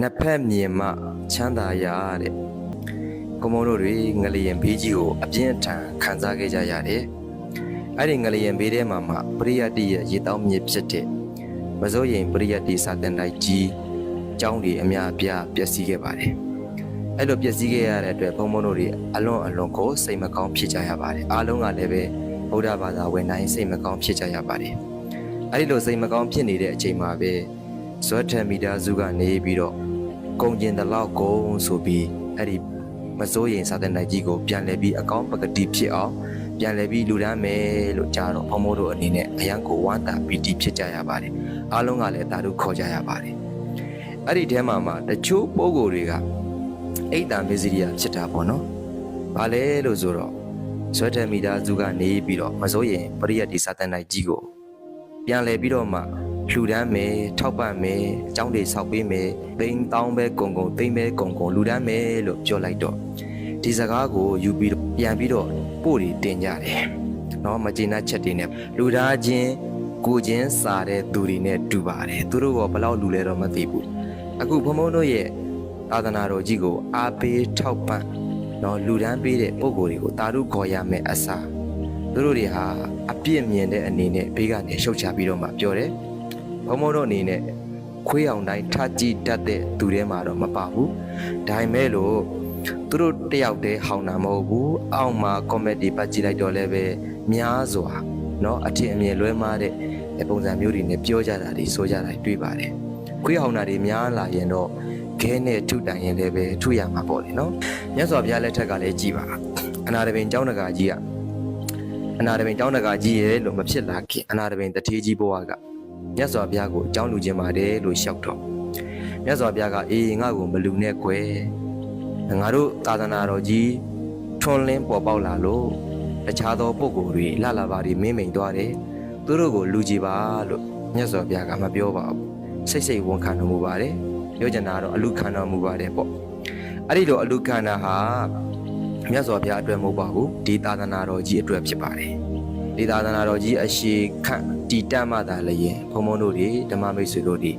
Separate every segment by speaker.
Speaker 1: နှစ်ဖက်မြင်မှချမ်းသာရတဲ့ကိုမောတို့တွေငလျင်ဘေးကြီးကိုအပြင်းအထန်ခံစားခဲ့ကြရတယ်အဲ့ဒီငလျင်ဘေးထဲမှာမှပရိယတ်တိရဲ့ရေတောင်းမြစ်ဖြစ်တဲ့မစိုးရင်ပရိယတ်တိစာတန်တိုက်ကြီးကျောင်းတွေအများအပြားပျက်စီးခဲ့ပါတယ်အဲ့လိုပျက်စီးခဲ့ရတဲ့အတွက်ဘုံဘုံတို့တွေအလွန်အလွန်ကိုစိတ်မကောင်းဖြစ်ကြရပါတယ်အားလုံးကလည်းပဲဗုဒ္ဓဘာသာဝင်တိုင်းစိတ်မကောင်းဖြစ်ကြရပါတယ်အဲ့ဒီလိုစိတ်မကောင်းဖြစ်နေတဲ့အချိန်မှာပဲ ဇွတ်ထမီတာစုကနေပြီးတော့ကုံကျင်တလောက်ကုံဆိုပြီးအဲ့ဒီမစိုးရင်စာတဲ့နိုင်ကြီးကိုပြန်လဲပြီးအကောင့်ပကတိဖြစ်အောင်ပြန်လဲပြီးလူဒန်းမယ်လို့ကြားတော့ဘုံမိုးတို့အနေနဲ့အရန်ကိုဝမ်းသာပီတိဖြစ်ကြရပါတယ်အားလုံးကလည်းတာတို့ခေါ်ကြရပါတယ်အဲ့ဒီထဲမှာမှတချို့ပုံကိုယ်တွေကအိတ်တံမစ္စရိယဖြစ်တာပေါ့နော်ဘာလဲလို့ဆိုတော့ဇွဲထမီသားစုကနေပြီးတော့မစိုးရင်ပရိယတ်ဒီစာတဲ့နိုင်ကြီးကိုပြန်လဲပြီးတော့မှ လှူဒန်းမယ်ထောက်ပံ့မယ်အကြောင်းတွေဆောက်ပေးမယ်သိန်းတောင်းပဲကုံကုံသိန်းပဲကုံကုံလှူဒန်းမယ်လို့ပြောလိုက်တော့ဒီစကားကိုယူပြီးတော့ပြန်ပြီးတော့ပို့တွေတင်ကြတယ်เนาะမကျေနပ်ချက်တွေနဲ့လူသားချင်းကိုချင်းစာတဲ့သူတွေနဲ့တူပါတယ်သူတို့ကဘယ်လောက်လူလဲတော့မသိဘူးအခုဘုံဘုံတို့ရဲ့သာသနာတော်ကြီးကိုအားပေးထောက်ပံ့เนาะလူဒန်းပေးတဲ့ပုံကိုယ်တွေကိုတာရုခေါ်ရမယ်အစား သူတို့တွေဟာအပြစ်မြင်တဲ့အနေနဲ့ဘေးကနေရှုတ်ချပြီးတော့မှပြောတယ်။ ဘုံဘုံတို့အနေနဲ့ခွေးအောင်တိုင်းထကြည့်တတ်တဲ့သူထဲမှာတော့မပါဘူး။ဒါပေမဲ့လို့သူတို့တယောက်တည်းဟောင်းတာမဟုတ်ဘူး။အောက်မှာ comedy ပတ်ကြည့်လိုက်တော့လည်းပဲများစွာเนาะအထင်အမြင်လွဲမှားတဲ့ပုံစံမျိုးတွေနဲ့ပြောကြတာတွေဆိုကြတာတွေတွေ့ပါတယ်။ခွေးဟောင်းတာတွေများလာရင်တော့ခဲနဲ့ထုတိုင်ရင်လည်းပဲထုရမှာပေါ့လေနော်။မြတ်စွာဘုရားလက်ထက်ကလည်းကြည်ပါ။အနာတပင်ကျောင်းတကာကြီးက အနာတပင်ကျောင်းတကာကြီးရဲ့လို့မဖြစ်လာခင်အနာတပင်တထေးကြီးဘဝက မြတ်စွာဘုရားကိုအကြောင်းလူခြင်းပါတယ်လို့လျှောက်တော့မြတ်စွာဘုရားကအေးငါ့ကိုမလူနဲ့ကွယ်ငါတို့သာသနာတော်ကြီးထွန်းလင်းပေါ်ပေါက်လာလို့တခြားသောပုဂ္ဂိုလ်တွေလှလာပါတွေမင်းမိန်သွားတယ်သူတို့ကိုလူကြည်ပါလို့မြတ်စွာဘုရားကမပြောပါဘူးစိတ်စိတ်ဝန်ခံတော်မူပါတယ်ပြောချင်တာကတော့အလူခံတော်မူပါတယ်ပေါ့အဲ့ဒီလိုအလူခံတာဟာမြတ်စွာဘုရားအတွက်မဟုတ်ပါဘူးဒီသာသနာတော်ကြီးအတွက်ဖြစ်ပါတယ် ဒေသနာတော်ကြီးအရှိခန့်တီတတ်မှသာလျင်ဘုံဘုံတို့ဒီဓမ္မမိတ်ဆွေတို့ဒီ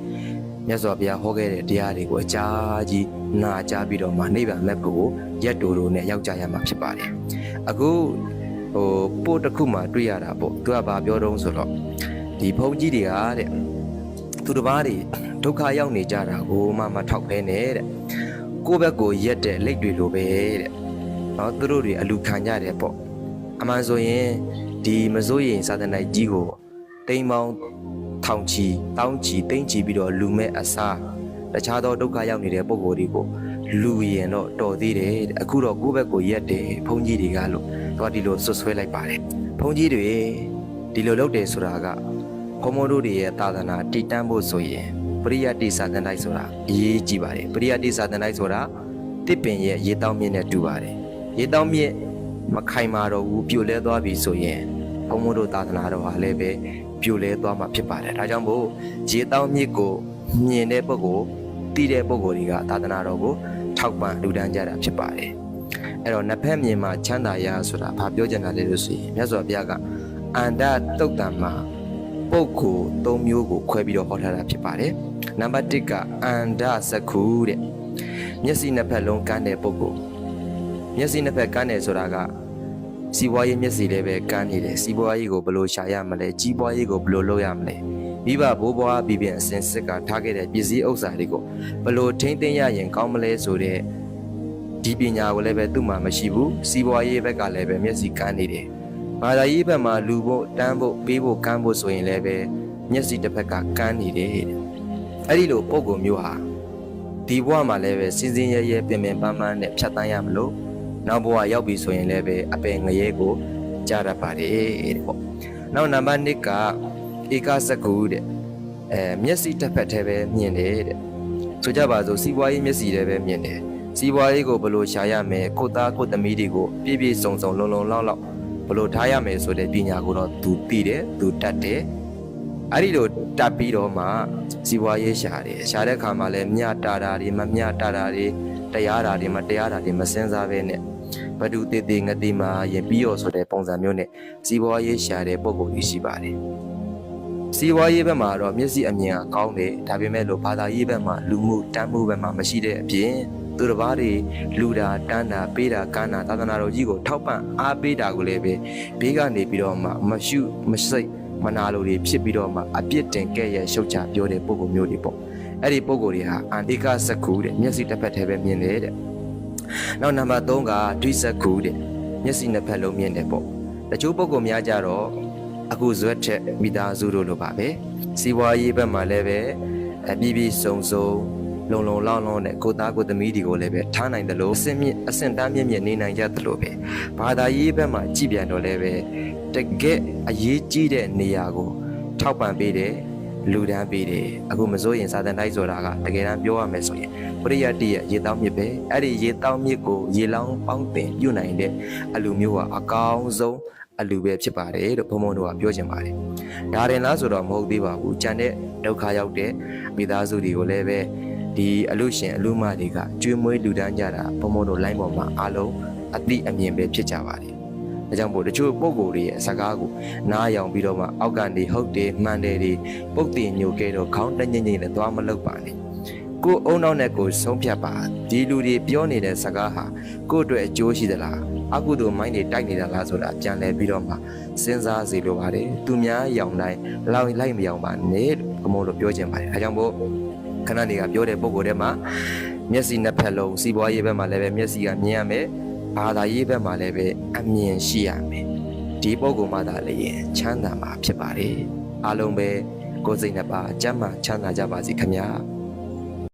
Speaker 1: မြတ်စွာဘုရားဟောခဲ့တဲ့တရားတွေကိုအကြာကြီးနာကြားပြီးတော့မှနိဗ္ဗာန်လက်ကိုရက်တူတို့နဲ့ရောက်ကြရမှာဖြစ်ပါတယ်။အခုဟိုပို့တစ်ခုမှတွေ့ရတာပေါ့သူကဘာပြောတုံးဆိုတော့ဒီဘုန်းကြီးတွေကတဲ့သူတစ်ပါးတွေဒုက္ခရောက်နေကြတာကိုမှမထောက်ဖဲနဲ့တဲ့ကိုယ့်ဘက်ကိုရက်တဲ့လက်တွေလိုပဲတဲ့။နော်သူတို့တွေအလူခံကြတယ်ပေါ့။အမှန်ဆိုရင် ဒီမစိုးရင်စာသနိုင်ကြီးကိုတိမ်ပေါင်းထောင်ချီတောင်းချီတိမ့်ချီပြီးတော့လူမဲ့အစားတခြားသောဒုက္ခရောက်နေတဲ့ပုံကိုယ်တွေကိုလူရင်တော့တော်သေးတယ်တဲ့အခုတော့ကိုယ့်ဘက်ကိုရက်တယ်ဘုန်းကြီးတွေကလို့တော့ဒီလိုဆွဆွဲလိုက်ပါတယ်ဘုန်းကြီးတွေဒီလိုလုပ်တယ်ဆိုတာကဘုံမတို့တွေရဲ့သာသနာတည်တံ့ဖို့ဆိုရင်ပရိယတ်တိစာသနိုင်ဆိုတာအရေးကြီးပါတယ်ပရိယတ်တိစာသနိုင်ဆိုတာတစ်ပင်ရဲ့ရေတောင်းမြင့်နဲ့တူပါတယ်ရေတောင်းမြစ် မခိုင်မာတော့ဘူးပြိုလဲသွားပြီဆိုရင်ဘုံမို့တို့သာသနာတော်ဟာလည်းပဲပြိုလဲသွားမှာဖြစ်ပါတယ်ဒါကြောင့်မို့ရေတောင်းမြစ်ကိုမြင်တဲ့ပုဂ္ဂိုလ်တည်တဲ့ပုဂ္ဂိုလ်တွေကသာသနာတော်ကိုထောက်ပံ့လူဒန်းကြတာဖြစ်ပါတယ်အဲ့တော့နှစ်ဖက်မြင်မှာချမ်းသာရဆိုတာဘာပြောချင်တာလဲလို့ဆိုရင်မြတ်စွာဘုရားကအန္တတုတ်တံမှာပုဂ္ဂိုလ်၃မျိုးကိုခွဲပြီးတော့ဟောထားတာဖြစ်ပါတယ်နံပါတ်1ကအန္တစကုတဲ့မျက်စိနှစ်ဖက်လုံးကန်းတဲ့ပုဂ္ဂိုလ် မျက်စိနှစ်ဖက်ကန်းတယ်ဆိုတာကစီးပွားရေးမျက်စိလည်းပဲကန်းနေတယ်စီးပွားရေးကိုဘယ်လိုရှာရမလဲကြီးပွားရေးကိုဘယ်လိုလုပ်ရမလဲမိဘဘိုးဘွားပြည်ပြင်အစဉ်စစ်ကထားခဲ့တဲ့ပစ္စည်းဥစ္စာတွေကိုဘယ်လိုထိမ့်သိမ်းရရင်ကောင်းမလဲဆိုတဲ့ဒီပညာကိုလည်းပဲသူ့မှာမရှိဘူးစီးပွားရေးဘက်ကလည်းပဲမျက်စိကန်းနေတယ်ဘာသာရေးဘက်မှာလူဖို့တန်းဖို့ပေးဖို့ကန်းဖို့ဆိုရင်လည်းပဲမျက်စိတစ်ဖက်ကကန်းနေတယ်တဲ့အဲ့ဒီလိုပုံကုမျိုးဟာဒီဘဝမှာလည်းပဲစီစဉ်ရဲရဲပင်ပင်ပန်းပန်းနဲ့ဖြတ်တန်းရမလို့ နောက်ဘဝရောက်ပြီဆိုရင်လည်းပဲအပယ်ငရဲကိုကြားရပါတယ်တဲ့ပေါ့နောက်နံပါတ်1ကဧကစကုတဲ့အဲမျက်စိတစ်ဖက်တည်းပဲမြင်တယ်တဲ့ဆိုကြပါစို့စီးပွားရေးမျက်စိတည်းပဲမြင်တယ်စီးပွားရေးကိုဘယ်လိုရှာရမယ်ကိုသားကိုသမီးတွေကိုပြည့်ပြည့်စုံစုံလုံလုံလောက်လောက်ဘယ်လိုထားရမယ်ဆိုတဲ့ပညာကိုတော့သူသိတယ်သူတတ်တယ်အဲ့ဒီလိုတတ်ပြီးတော့မှစီးပွားရေးရှာတယ်ရှာတဲ့ခါမှာလည်းမြတာတာတွေမမြတာတာတွေတရားတာတွေမတရားတာတွေမစင်စားပဲနဲ့ ဘဒုတေတေငတိမာယင်ပြီးရောဆိုတဲ့ပုံစံမျိုးနဲ့စီးပွားရေးရှာတဲ့ပုံပုံကြီးရှိပါတယ်စီးပွားရေးဘက်မှာတော့မျက်စိအမြင်ကကောင်းတယ်ဒါပေမဲ့လို့ဘာသာရေးဘက်မှာလူမှုတမ်းမှုဘက်မှာမရှိတဲ့အပြင်သူတစ်ပါးတွေလူတာတန်းတာပေးတာကမ်းတာသာသနာတော်ကြီးကိုထောက်ပံ့အားပေးတာကိုလည်းပဲဘေးကနေပြီးတော့မှမရှုမစိတ်မနာလိုတွေဖြစ်ပြီးတော့မှအပြစ်တင်ကဲ့ရဲ့ရှုတ်ချပြောတဲ့ပုံပုံမျိုးတွေပေါ့အဲ့ဒီပုံကိုယ်တွေဟာအန္တိကစက္ခုတဲ့မျက်စိတစ်ဖက်တည်းပဲမြင်တယ်တဲ့ နောက်နံပါတ်3ကဒွိစက္ခုတဲ့မျက်စိနှစ်ဖက်လုံးမြင်တယ်ပေါ့တချို့ပုံကိုယ်များကြတော့အခုဇွတ်ချက်မိသားစုတို့လိုပါပဲစီးပွားရေးဘက်မှာလည်းပဲအပြည့်ပြည့်စုံစုံလုံလုံလောက်လောက်နဲ့ကိုသားကိုသမီးတွေကိုလည်းပဲထားနိုင်တယ်လို့အစင်မြင့်အစင်တန်းမြင့်မြင့်နေနိုင်ကြတယ်လို့ပဲဘာသာရေးဘက်မှာကြည်ပြန်တော့လည်းပဲတကက်အရေးကြီးတဲ့နေရာကိုထောက်ပံ့ပေးတယ် လူဒန်းပေးတယ်အခုမစိုးရင်စာတန်တိုက်ဆိုတာကတကယ်တမ်းပြောရမယ်ဆိုရင်ပရိယတ်တိရဲ့ရေတောင်းမြစ်ပဲအဲ့ဒီရေတောင်းမြစ်ကိုရေလောင်းပေါင်းတင်ပြုတ်နိုင်တဲ့အလူမျိုးကအကောင်းဆုံးအလူပဲဖြစ်ပါတယ်လို့ဘုံဘုံတို့ကပြောချင်ပါတယ်။ဒါရင်လားဆိုတော့မဟုတ်သေးပါဘူး။ကြံတဲ့ဒုက္ခရောက်တဲ့မိသားစုတွေကိုလည်းပဲဒီအလူရှင်အလူမတွေကကျွေးမွေးလူဒန်းကြတာဘုံဘုံတို့ line ပေါ်မှာအားလုံးအတိအမြင်ပဲဖြစ်ကြပါတယ်။ ဒါကြောင့်မို့တချို့ပုံကိုယ်တွေရဲ့စကားကိုနားယောင်ပြီးတော့မှအောက်ကနေဟုတ်တယ်မှန်တယ်တွေပုတ်တင်ညိုကဲတော့ခေါင်းတညင်ညင်နဲ့သွားမလုပ်ပါနဲ့။ကိုယ်အုံနောက်နဲ့ကိုယ်ဆုံးဖြတ်ပါဒီလူတွေပြောနေတဲ့စကားဟာကိုယ့်အတွက်အကျိုးရှိသလားအကုသိုလ်မိုင်းတွေတိုက်နေတာလားဆိုတာပြန်လဲပြီးတော့မှစဉ်းစားစီလိုပါတယ်သူများရောင်တိုင်းလောက်လိုက်မရောင်ပါနဲ့လို့ဘုံဘုံတို့ပြောချင်ပါတယ်အဲကြောင့်မို့ခဏနေကပြောတဲ့ပုံကိုယ်ထဲမှာမျက်စိနှစ်ဖက်လုံးစီးပွားရေးဘက်မှာလည်းပဲမျက်စိကမြင်ရမယ် ဘာသာရေးဘက်မှာလည်းပဲအမြင်ရှိရမယ်ဒီပုံကိုယ်မှသာလည်းချမ်းသာမှာဖြစ်ပါတယ်အားလုံးပဲကိုယ်စိတ်နှစ်ပါးကျမ်းမာချမ်းသာကြပါစေခင်ဗျာ